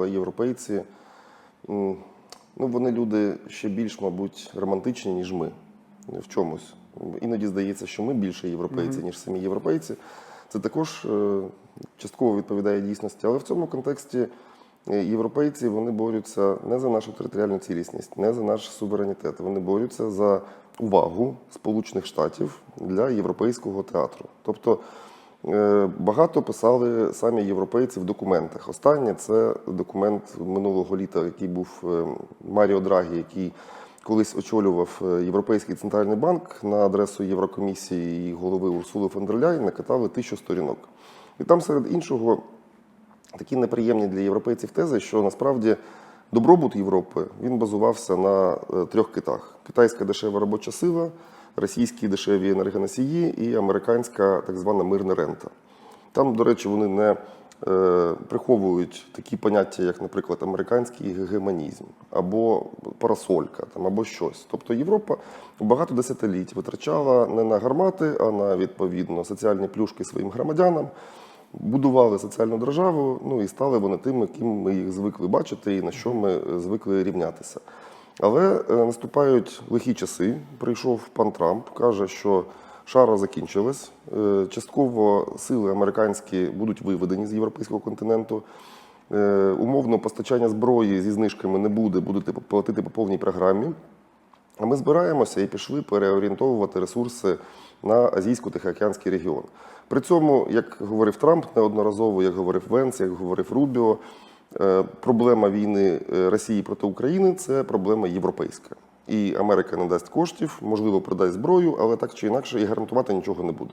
але європейці, ну вони люди ще більш, мабуть, романтичні, ніж ми в чомусь. Іноді здається, що ми більше європейці, ніж самі європейці. Це також е, частково відповідає дійсності. Але в цьому контексті е, європейці вони борються не за нашу територіальну цілісність, не за наш суверенітет. Вони борються за увагу Сполучених Штатів для європейського театру. Тобто багато писали самі європейці в документах. Останнє це документ минулого літа, який був е, Маріо Драгі, який колись очолював е, Європейський центральний банк на адресу Єврокомісії і голови Урсули фон дер Ляєн накатали тисячу сторінок. І там, серед іншого, такі неприємні для європейців тези, що насправді добробут Європи він базувався на е, трьох китах: китайська дешева робоча сила, російські дешеві енергоносії і американська так звана мирна рента. Там, до речі, вони не е, приховують такі поняття, як, наприклад, американський гегемонізм або парасолька, там, або щось. Тобто Європа багато десятиліть витрачала не на гармати, а на відповідно соціальні плюшки своїм громадянам. Будували соціальну державу, ну і стали вони тими, ким ми їх звикли бачити і на що ми звикли рівнятися. Але е, наступають лихі часи. Прийшов пан Трамп, каже, що шара закінчилась. Е, Частково сили американські будуть виведені з європейського континенту. Е, Умовно постачання зброї зі знижками не буде, будете платити по повній програмі. А ми збираємося і пішли переорієнтовувати ресурси на азійсько-тихоокеанський регіон. При цьому, як говорив Трамп неодноразово, як говорив Венс, як говорив Рубіо, проблема війни е, Росії проти України це проблема європейська. І Америка не дасть коштів, можливо, продасть зброю, але так чи інакше і гарантувати нічого не буде.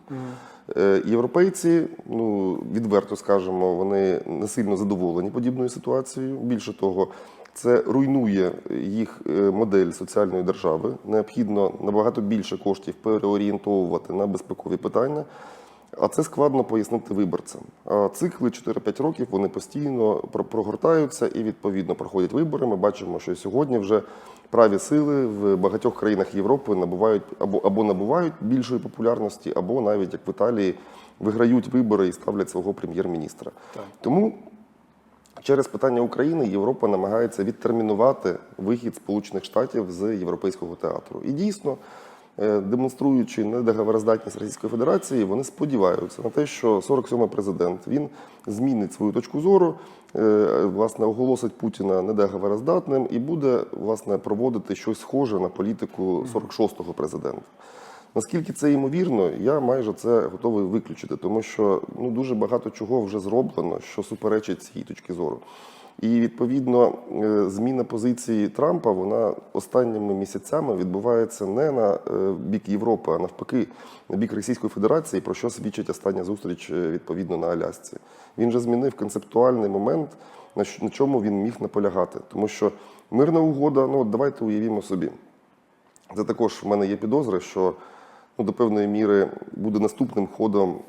Е, Європейці, ну відверто скажемо, вони не сильно задоволені подібною ситуацією. Більше того, це руйнує їх е, модель соціальної держави. Необхідно набагато більше коштів переорієнтовувати на безпекові питання. А це складно пояснити виборцям. Цикли 4-5 років вони постійно про- прогортаються і відповідно проходять вибори. Ми бачимо, що сьогодні вже праві сили в багатьох країнах Європи набувають або, або набувають більшої популярності, або навіть як в Італії виграють вибори і ставлять свого прем'єр-міністра. Тому Через питання України Європа намагається відтермінувати вихід Сполучених Штатів з європейського театру. І дійсно, демонструючи недоговороздатність Російської Федерації, вони сподіваються на те, що 47-й президент він змінить свою точку зору, е, власне, оголосить Путіна недоговороздатним і буде власне проводити щось схоже на політику 46-го президента. Наскільки це ймовірно, я майже це готовий виключити, тому що ну дуже багато чого вже зроблено, що суперечить цій точки зору. І відповідно е, зміна позиції Трампа вона останніми місяцями відбувається не на е, бік Європи, а навпаки на бік Російської Федерації, про що свідчить остання зустріч е, відповідно на Алясці. Він же змінив концептуальний момент, на чому він міг наполягати, тому що мирна угода, ну давайте уявімо собі. Це також в мене є підозри, що ну, до певної міри буде наступним ходом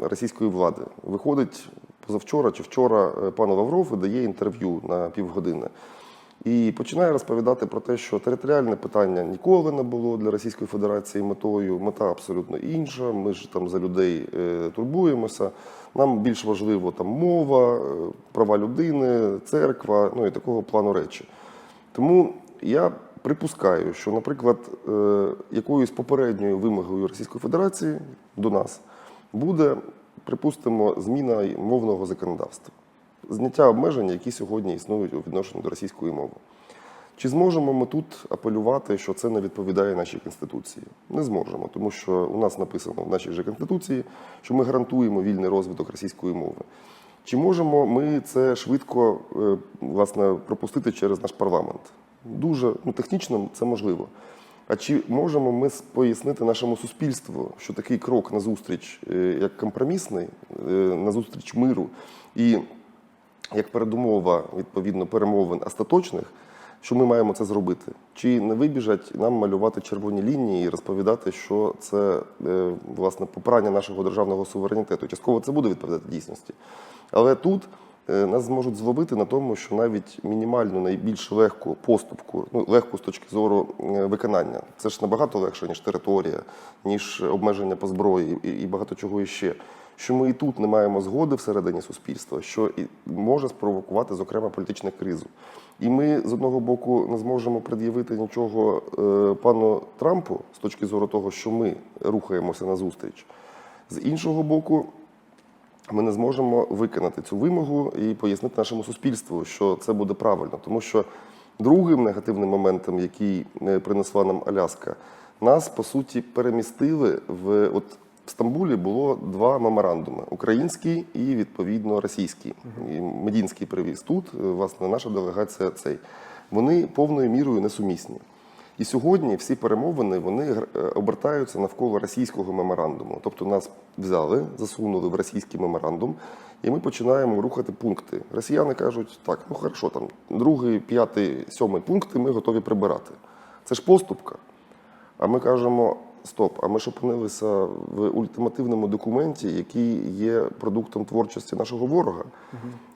російської влади. Виходить позавчора чи вчора е, пан Лавров і дає інтерв'ю на півгодини. І починає розповідати про те, що територіальне питання ніколи не було для Російської Федерації метою. Мета абсолютно інша. Ми ж там за людей е, турбуємося. Нам більш важливо там мова, е, права людини, церква, ну і такого плану речі. Тому я припускаю, що, наприклад, якоюсь попередньою вимогою Російської Федерації до нас буде, припустимо, зміна мовного законодавства, зняття обмежень, які сьогодні існують у відношенні до російської мови. Чи зможемо ми тут апелювати, що це не відповідає нашій конституції? Не зможемо, тому що у нас написано в нашій же конституції, що ми гарантуємо вільний розвиток російської мови. Чи можемо ми це швидко е, власне пропустити через наш парламент? Дуже ну, технічно це можливо. А чи можемо ми пояснити нашому суспільству, що такий крок назустріч е, як компромісний, е, назустріч миру і як передумова відповідно перемовин остаточних, що ми маємо це зробити? Чи не вибіжать нам малювати червоні лінії і розповідати, що це е, власне попрання нашого державного суверенітету? Частково це буде відповідати дійсності. Але тут нас зможуть зловити на тому, що навіть мінімальну, найбільш легку поступку, ну легку з точки зору е, виконання, це ж набагато легше, ніж територія, ніж обмеження по зброї і, і багато чого іще. що ми і тут не маємо згоди всередині суспільства, що і може спровокувати, зокрема, політичну кризу. І ми з одного боку не зможемо пред'явити нічого е, пану Трампу з точки зору того, що ми рухаємося на зустріч. З іншого боку, ми не зможемо виконати цю вимогу і пояснити нашому суспільству, що це буде правильно. Тому що другим негативним моментом, який е, принесла нам Аляска, нас по суті перемістили в от в Стамбулі було два меморандуми: український і відповідно російський. І Медінський привіз тут. е, Власне, наша делегація цей. Вони повною мірою несумісні. І сьогодні всі перемовини вони е, обертаються навколо російського меморандуму. Тобто нас взяли, засунули в російський меморандум, і ми починаємо рухати пункти. Росіяни кажуть, так, ну хорошо, там другий, п'ятий, сьомий пункти ми готові прибирати. Це ж поступка. А ми кажемо: стоп, а ми ж опинилися в ультимативному документі, який є продуктом творчості нашого ворога.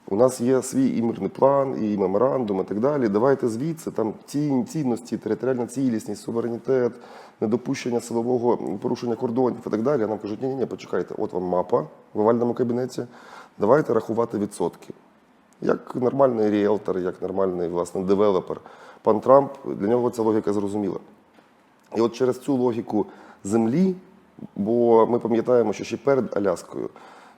У нас є свій і мирний план, і меморандум, і так далі. Давайте звідси там ці цінності, територіальна цілісність, суверенітет, недопущення силового порушення кордонів і так далі. А нам кажуть, ні, ні, ні, почекайте, от вам мапа в овальному кабінеті. Давайте рахувати відсотки. Як нормальний ріелтор, як нормальний власне девелопер, пан Трамп для нього ця логіка зрозуміла. І от через цю логіку землі, бо ми пам'ятаємо, що ще перед Аляскою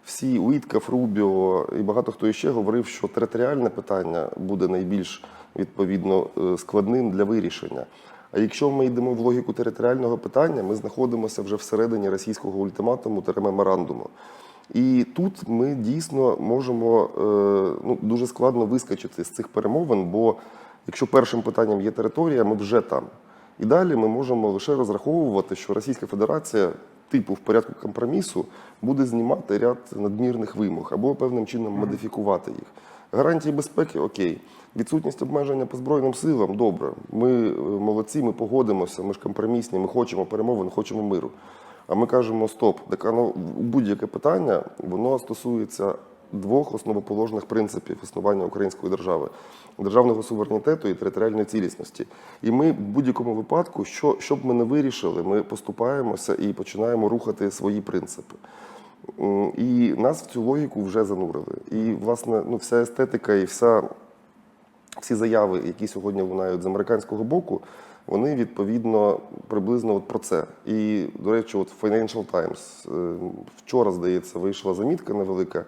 всі Уіткаф, Рубіо і багато хто іще говорив, що територіальне питання буде найбільш відповідно е, складним для вирішення. А якщо ми йдемо в логіку територіального питання, ми знаходимося вже всередині російського ультиматуму та меморандуму. І тут ми дійсно можемо е, ну, дуже складно вискочити з цих перемовин, бо якщо першим питанням є територія, ми вже там. І далі ми можемо лише розраховувати, що Російська Федерація, типу в порядку компромісу, буде знімати ряд надмірних вимог або певним чином модифікувати їх. Гарантії безпеки окей. Відсутність обмеження по Збройним силам добре. Ми е, молодці, ми погодимося, ми ж компромісні, ми хочемо перемовин, хочемо миру. А ми кажемо стоп, так ну, будь-яке питання воно стосується двох основоположних принципів існування української держави: державного суверенітету і територіальної цілісності. І ми в будь-якому випадку, що, що б ми не вирішили, ми поступаємося і починаємо рухати свої принципи. І нас в цю логіку вже занурили. І, власне, ну, вся естетика і вся всі заяви, які сьогодні лунають з американського боку, вони відповідно приблизно от про це. І, до речі, от Financial Times е, вчора, здається, вийшла замітка невелика,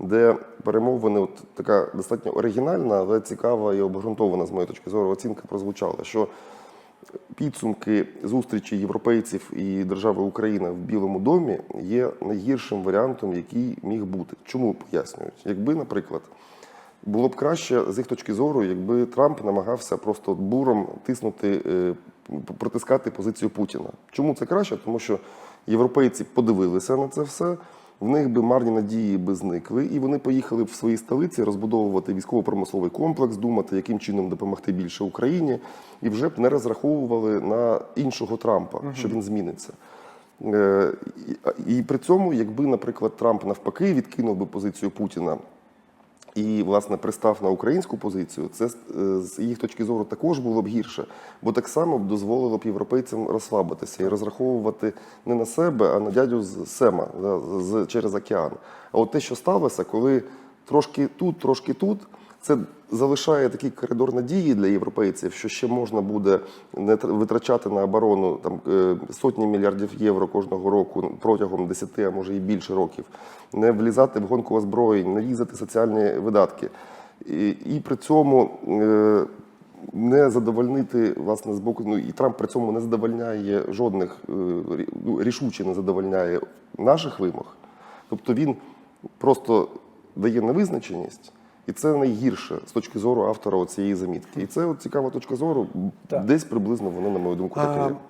де перемовини, от така достатньо оригінальна, але цікава і обґрунтована, з моєї точки зору, оцінка прозвучала, що підсумки зустрічі європейців і держави Україна в Білому домі є найгіршим варіантом, який міг бути. Чому пояснюють? Якби, наприклад, було б краще з їх точки зору, якби Трамп намагався просто буром тиснути, е, протискати позицію Путіна. Чому це краще? Тому що європейці подивилися на це все. В них би марні надії би зникли, і вони поїхали в свої столиці розбудовувати військово-промисловий комплекс, думати, яким чином допомогти більше Україні, і вже б не розраховували на іншого Трампа, що він зміниться. Е, і при цьому, якби, наприклад, Трамп навпаки відкинув би позицію Путіна і, власне, пристав на українську позицію, це з- е, їх точки зору також було б гірше, бо так само б дозволило б європейцям розслабитися і розраховувати не на себе, а на дядю з Сема да, з, через океан. А от те, що сталося, коли трошки тут, трошки тут, це залишає такий коридор надії для європейців, що ще можна буде не тр- витрачати на оборону там е, сотні мільярдів євро кожного року протягом 10, а може і більше років, не влізати в гонку озброєнь, не різати соціальні видатки. І, і при цьому е, не задовольнити власне з боку. Ну і Трамп при цьому не задовольняє жодних е, ну, рішуче не задовольняє наших вимог. Тобто він просто дає невизначеність, і це найгірше з точки зору автора цієї замітки. І це от цікава точка зору. Десь приблизно воно, на мою думку, таке. Є.